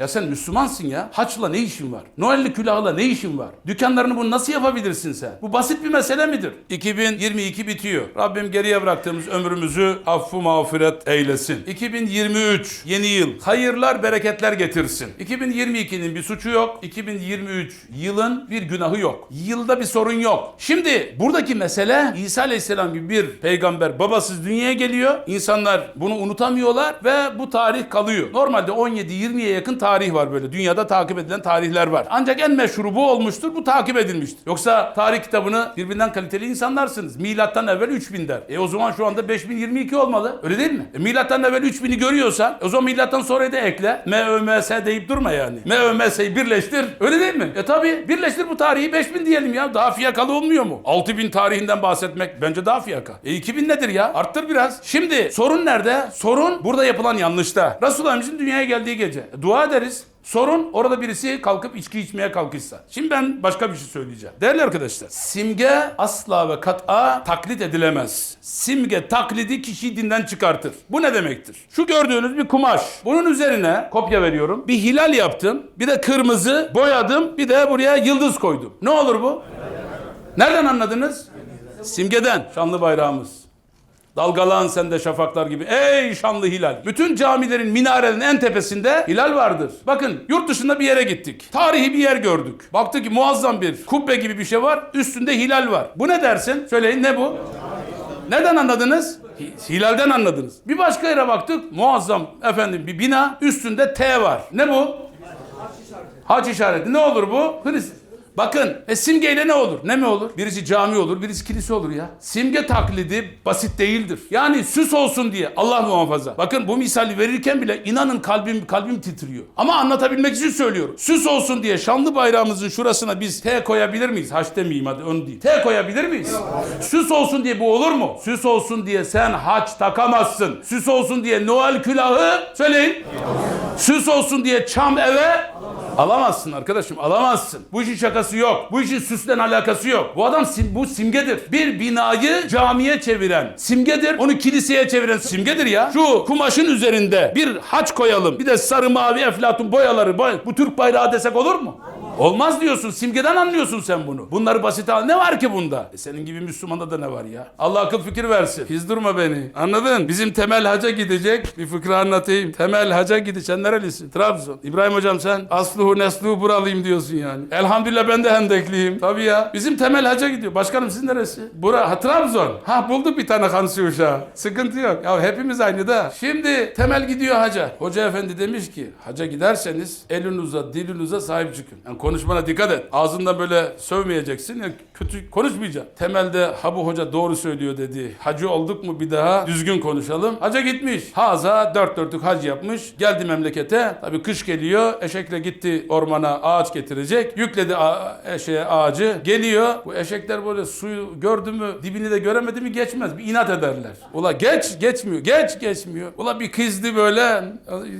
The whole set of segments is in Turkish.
Ya sen Müslümansın ya. Haçla ne işin var? Noel'li külahla ne işin var? Dükkanlarını bunu nasıl yapabilirsin sen? Bu basit bir mesele midir? 2022 bitiyor. Rabbim geriye bıraktığımız ömrümüzü affı mağfiret eylesin. 2023 yeni yıl. Hayırlar, bereketler getirsin. 2022'nin bir suçu yok. 2023 yılın bir günahı yok. Yılda bir sorun yok. Şimdi buradaki mesele İsa Aleyhisselam gibi bir peygamber babasız dünyaya geliyor. İnsanlar bunu unutamıyorlar ve bu tarih kalıyor. Normalde 17-20'ye yakın tarih var böyle. Dünyada takip edilen tarihler var. Ancak en meşhuru bu olmuştur. Bu takip edilmiştir. Yoksa tarih kitabını birbirinden kaliteli insanlarsınız. Milattan evvel 3000 der. E o zaman şu anda 5022 olmalı. Öyle değil mi? E milattan evvel 3000'i görüyorsan o zaman milattan sonra da ekle. MÖMS deyip durma yani. MÖMS'yi birleştir. Öyle değil mi? E tabi birleştir bu tarihi 5000 diyelim ya. Daha fiyakalı olmuyor mu? 6000 tarihinden bahsetmek bence daha fiyaka. E 2000 nedir ya? Arttır biraz. Şimdi sorun nerede? Sorun burada yapılan yanlışta. Resulullah'ımızın dünyaya geldiği gece. E, dua ederiz. Sorun orada birisi kalkıp içki içmeye kalkışsa. Şimdi ben başka bir şey söyleyeceğim. Değerli arkadaşlar, simge asla ve kat'a taklit edilemez. Simge taklidi kişiyi dinden çıkartır. Bu ne demektir? Şu gördüğünüz bir kumaş. Bunun üzerine kopya veriyorum. Bir hilal yaptım, bir de kırmızı boyadım, bir de buraya yıldız koydum. Ne olur bu? Nereden anladınız? Simgeden. Şanlı bayrağımız. Dalgalan sen de şafaklar gibi. Ey şanlı hilal. Bütün camilerin minarenin en tepesinde hilal vardır. Bakın yurt dışında bir yere gittik. Tarihi bir yer gördük. Baktık ki muazzam bir kubbe gibi bir şey var. Üstünde hilal var. Bu ne dersin? Söyleyin ne bu? Nereden anladınız? Hi- Hilalden anladınız. Bir başka yere baktık. Muazzam efendim bir bina. Üstünde T var. Ne bu? Haç işareti. Ne olur bu? Hristiyan. Bakın e, simgeyle ne olur? Ne mi olur? Birisi cami olur, birisi kilise olur ya. Simge taklidi basit değildir. Yani süs olsun diye Allah muhafaza. Bakın bu misali verirken bile inanın kalbim kalbim titriyor. Ama anlatabilmek için söylüyorum. Süs olsun diye şanlı bayrağımızın şurasına biz T koyabilir miyiz? Haç demeyeyim hadi onu değil. T koyabilir miyiz? Süs olsun diye bu olur mu? Süs olsun diye sen haç takamazsın. Süs olsun diye Noel külahı söyleyin. Süs olsun diye çam eve Alamazsın arkadaşım alamazsın. Bu işin şakası yok. Bu işin süslen alakası yok. Bu adam sim, bu simgedir. Bir binayı camiye çeviren simgedir. Onu kiliseye çeviren simgedir ya. Şu kumaşın üzerinde bir haç koyalım. Bir de sarı mavi eflatun boyaları. boy- Bu Türk bayrağı desek olur mu? Olmaz diyorsun. Simgeden anlıyorsun sen bunu. Bunları basit al. Ne var ki bunda? E senin gibi Müslümanda da ne var ya? Allah akıl fikir versin. Hizdurma beni. Anladın? Bizim temel haca gidecek. Bir fıkra anlatayım. Temel haca gidecek. Sen nerelisin? Trabzon. İbrahim hocam sen asluhu nesluhu buralıyım diyorsun yani. Elhamdülillah ben de hendekliyim. Tabii ya. Bizim temel haca gidiyor. Başkanım siz neresi? Bura. Ha Trabzon. Ha bulduk bir tane kansı uşağı. Sıkıntı yok. Ya hepimiz aynı da. Şimdi temel gidiyor haca. Hoca efendi demiş ki haca giderseniz elinize dilinize sahip çıkın. Yani konuşmana dikkat et. Ağzından böyle sövmeyeceksin. Yani kötü konuşmayacaksın. Temelde ha bu hoca doğru söylüyor dedi. Hacı olduk mu bir daha düzgün konuşalım. Haca gitmiş. Haza dört dörtlük hac yapmış. Geldi memlekete. Tabii kış geliyor. Eşekle gitti ormana ağaç getirecek. Yükledi eşeğe ağacı. Geliyor. Bu eşekler böyle suyu gördü mü dibini de göremedi mi geçmez. Bir inat ederler. Ula geç geçmiyor. Geç geçmiyor. Ula bir kızdı böyle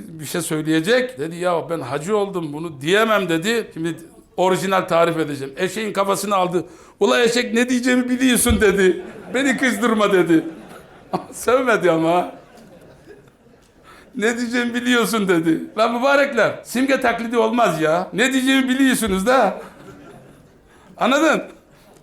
bir şey söyleyecek. Dedi ya ben hacı oldum bunu diyemem dedi. Şimdi orijinal tarif edeceğim. Eşeğin kafasını aldı. Ula eşek ne diyeceğimi biliyorsun dedi. Beni kızdırma dedi. Sövmedi ama. Ne diyeceğimi biliyorsun dedi. Lan mübarekler simge taklidi olmaz ya. Ne diyeceğimi biliyorsunuz da. Anladın?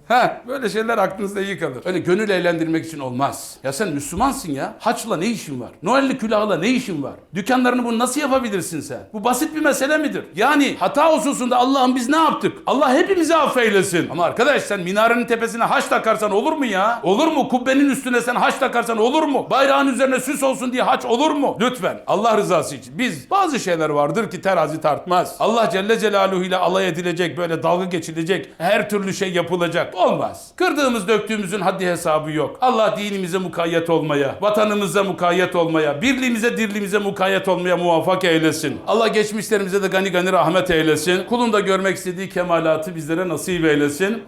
Ha böyle şeyler aklınızda iyi kalır. Öyle gönül eğlendirmek için olmaz. Ya sen Müslümansın ya. Haçla ne işin var? Noel'li külahla ne işin var? Dükkanlarını bunu nasıl yapabilirsin sen? Bu basit bir mesele midir? Yani hata hususunda Allah'ım biz ne yaptık? Allah hepimizi affeylesin. Ama arkadaş sen minarenin tepesine haç takarsan olur mu ya? Olur mu? Kubbenin üstüne sen haç takarsan olur mu? Bayrağın üzerine süs olsun diye haç olur mu? Lütfen Allah rızası için. Biz bazı şeyler vardır ki terazi tartmaz. Allah Celle Celaluhu ile alay edilecek, böyle dalga geçilecek, her türlü şey yapılacak. Olmaz. Kırdığımız döktüğümüzün haddi hesabı yok. Allah dinimize mukayyet olmaya, vatanımıza mukayyet olmaya, birliğimize dirliğimize mukayyet olmaya muvaffak eylesin. Allah geçmişlerimize de gani gani rahmet eylesin. Kulun da görmek istediği kemalatı bizlere nasip eylesin.